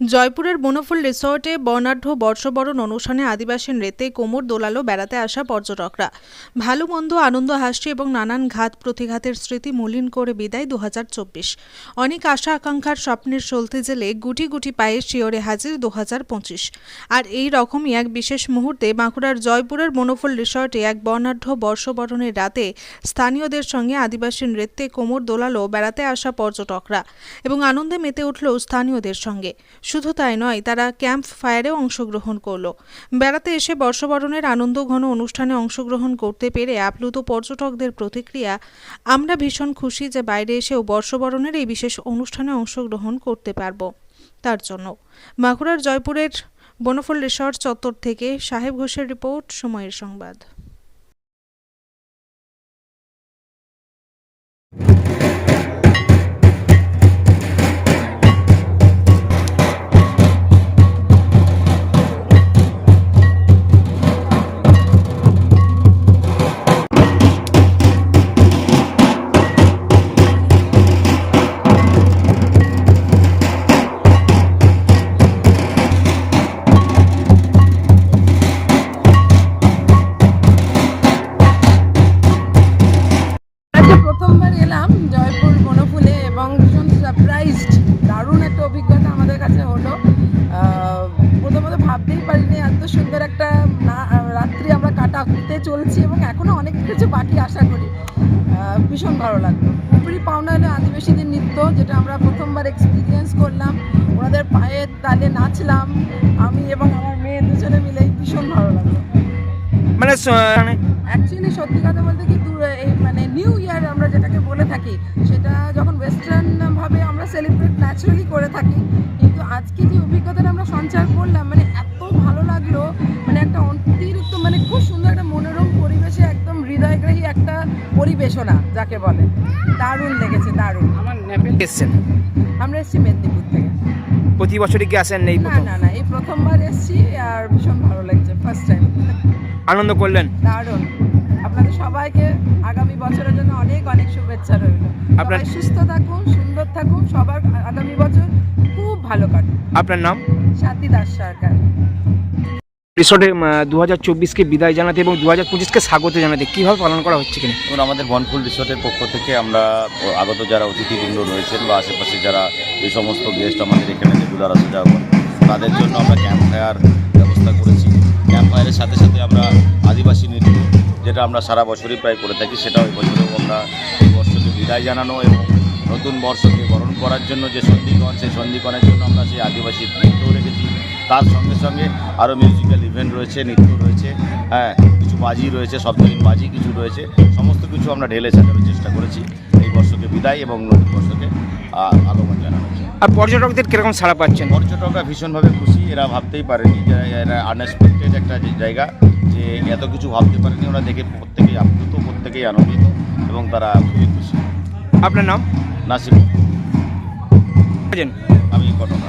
জয়পুরের বনফুল রিসর্টে বর্ণাঢ্য বর্ষবরণ অনুষ্ঠানে আদিবাসী নৃত্যে কোমর দোলালো বেড়াতে আসা পর্যটকরা। ভালো মন্দ আনন্দ হাসি এবং নানান ঘাত প্রতিঘাতের স্মৃতি মলিন করে বিদায় দু হাজার চব্বিশ। অনেক আশা আকাঙ্ক্ষার স্বপ্নের চলতে জেলে গুটি গুটি পায়ে শিওরে হাজির দু হাজার পঁচিশ। আর এই রকমই এক বিশেষ মুহূর্তে বাঁকুড়ার জয়পুরের বনফুল রিসর্টে এক বর্ণাঢ্য বর্ষবরণের রাতে স্থানীয়দের সঙ্গে আদিবাসী নৃত্যে কোমর দোলালো বেড়াতে আসা পর্যটকরা এবং আনন্দে মেতে উঠল স্থানীয়দের সঙ্গে। শুধু তাই নয়, তারা ক্যাম্প ফায়ারেও অংশগ্রহণ করল। বেড়াতে এসে বর্ষবরণের আনন্দ ঘন অনুষ্ঠানে অংশগ্রহণ করতে পেরে আপ্লুত পর্যটকদের প্রতিক্রিয়া, আমরা ভীষণ খুশি যে বাইরে এসেও বর্ষবরণের এই বিশেষ অনুষ্ঠানে অংশগ্রহণ করতে পারব। তার জন্য। বাঁকুড়ার জয়পুরের বনফল রিসর্ট চত্বর থেকে সাহেব ঘোষের রিপোর্ট, সময়ের সংবাদ। ভাবতেই পারিনি এত সুন্দর একটা রাত্রি আমরা কাটাতে চলছি এবং এখনও অনেক কিছু বাকি আশা করি। ভীষণ ভালো লাগল। উপরি পাওনা হলো আদিবাসীদের নৃত্য যেটা আমরা প্রথমবার এক্সপিরিয়েন্স করলাম ওনাদের পায়ের তালে নাচলাম আমি এবং আমার মেয়ে দুজনে মিলেই ভীষণ ভালো লাগল। মানে মানে? অ্যাকচুয়ালি সত্যি কথা বলতে কি এই মানে নিউ ইয়ার আমরা যেটাকে বলে থাকি সেটা যখন ওয়েস্টার্নভাবে আমরা সেলিব্রেট ন্যাচারালি করে থাকি কিন্তু আজকে যে অভিজ্ঞতাটা আমরা সঞ্চার করলাম মানে পরিবেশনা যাকে বলে। দারুণ লেগেছে দারুণ। এসছেন। আমরা এসেছি মেদিনীপুর থেকে। প্রতি বছরই কি আসেন এই না প্রথম? না না এই প্রথমবার এসেছি আর ভীষণ ভালো লাগছে ফার্স্ট টাইম আনন্দ করলেন? দারুণ। আপনাদের সবাইকে আগামী বছরের জন্য অনেক অনেক শুভেচ্ছা রইল। আপনার- সবাই সুস্থ থাকুন সুন্দর থাকুন সবার আগামী বছর খুব ভালো কাটুক। আপনার নাম? সাথী দাস সরকার। রিসর্টে দু হাজার চব্বিশকে বিদায় জানাতে এবং দু হাজার পঁচিশকে স্বাগত জানাতে কীভাবে পালন করা হচ্ছে কিনা? এবং আমাদের বনফুল রিসোর্টের পক্ষ থেকে আমরা আগত যারা অতিথিবৃন্দ রয়েছেন বা আশেপাশে যারা এই সমস্ত গেস্ট আমাদের এখানে রেগুলার আসা যাওয়া তাদের জন্য আমরা ক্যাম্প ফায়ার ব্যবস্থা করেছি। ক্যাম্প ফায়ারের সাথে সাথে আমরা আদিবাসী নৃত্য, যেটা আমরা সারা বছরই প্রায় করে থাকি, সেটাও এই বছরেও আমরা এই বর্ষকে বিদায় জানানো এবং নতুন বর্ষকে বরণ করার জন্য যে সন্ধিকরণ সেই সন্ধিকরণের জন্য আমরা সেই আদিবাসী নৃত্যও রেখেছি। তার সঙ্গে সঙ্গে আরও মিউজিক্যাল ইভেন্ট রয়েছে নৃত্য রয়েছে হ্যাঁ কিছু বাজি রয়েছে শব্দহীন বাজি কিছু রয়েছে সমস্ত কিছু আমরা ঢেলে সাজানোর চেষ্টা করেছি এই বর্ষকে বিদায় এবং নতুন বর্ষকে আগমন জন্য। আর পর্যটকদের কীরকম সাড়া পাচ্ছেন? পর্যটকরা ভীষণভাবে খুশি এরা ভাবতেই পারেনি যে এরা আনএক্সপেক্টেড একটা জায়গা যে এত কিছু ভাবতে পারেনি ওরা দেখে প্রত্যেকেই আপ্লুত প্রত্যেকেই আনন্দিত এবং তারা খুবই খুশি। আপনার নাম? নাসিম? আমি ঘটনা